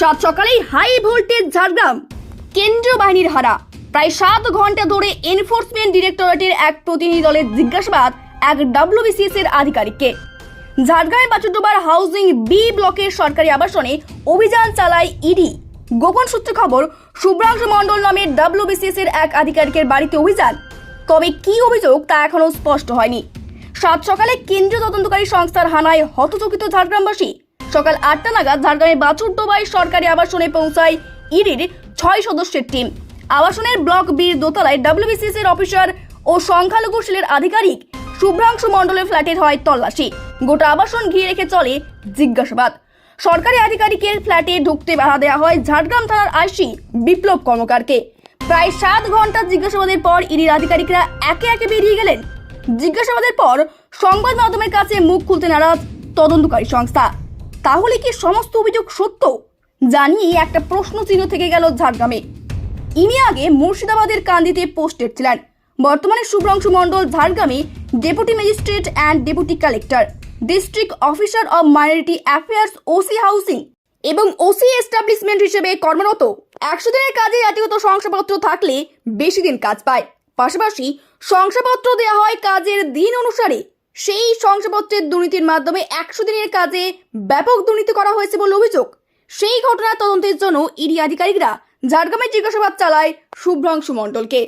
সাত সকালেই high voltage Jhargram. কেন্দ্রীয় বাহিনীর হারা। প্রায় সাত ঘণ্টা ধরে এনফোর্সমেন্ট ডিরেক্টরেটের এক প্রতিনিধি দলের জিজ্ঞাসাবাদ এক ডাব্লিউবিসিএস এর আধিকারিককে। ঝাড়গ্রামে বাচুডোবার হাউজিং বি ব্লকের সরকারি আবাসনে অভিযান চালায় ইডি গোপন সূত্রে খবর, শুভ্রাংশু মণ্ডল নামের ডাব্লিউবিসিএস এর এক আধিকারিকের বাড়িতে অভিযান। তবে কি অভিযোগ তা এখনও স্পষ্ট হয়নি। সাত সকালে কেন্দ্রীয় তদন্তকারী সংস্থার হানায় হতচকিত ঝাড়গ্রামবাসী। সকাল আটটা নাগাদ ঝাড়গ্রামের বাছুরডোবাই সরকারি আবাসনে পৌঁছায় ইডির ছয় সদস্যের টিম। আবাসনের ব্লক বীর দোতলায় ডাব্লিউবিসিএস এর অফিসার ও সংখ্যালঘু সেলের আধিকারিক শুভ্রাংশু মণ্ডলের ফ্ল্যাটের হয় তল্লাশি। গোটা আবাসন ঘিরে রেখে চলে জিজ্ঞাসাবাদ। সরকারি আধিকারিকের ফ্ল্যাটে ঢুকতে বাধা দেওয়া হয় ঝাড়গ্রাম থানার আইসি বিপ্লব কর্মকারকে। প্রায় সাত ঘণ্টা জিজ্ঞাসাবাদের পর ইডির আধিকারিকরা একে একে বেরিয়ে গেলেন। জিজ্ঞাসাবাদের পর সংবাদ মাধ্যমের কাছে মুখ খুলতে নারাজ তদন্তকারী সংস্থা। তাহলে কি সমস্ত অভিযোগ সত্য? জানিয়ে একটা প্রশ্ন চিহ্ন থেকে গেল ঝাড়গ্রামে। ইনি আগে মুর্শিদাবাদের কান্দিতে পোস্টেড ছিলেন। বর্তমানে শুভ্রাংশু মণ্ডল ঝাড়গ্রামে deputy magistrate and deputy collector, district officer of minority affairs OC housing এবং ওসি এস্টাবলিশমেন্ট হিসেবে কর্মরত। একশো দিনের কাজে জাতিগত শংসাপত্র থাকলে বেশি দিন কাজ পায়। পাশাপাশি শংসাপত্র দেওয়া হয় কাজের দিন অনুসারে। সেই শংসাপত্রের দুর্নীতির মাধ্যমে একশো দিনের কাজে ব্যাপক দুর্নীতি করা হয়েছে বলে অভিযোগ। সেই ঘটনার তদন্তের জন্য ইডি আধিকারিকরা ঝাড়গ্রামে জিজ্ঞাসাবাদ চালায় শুভ্রাংশু মণ্ডলকে।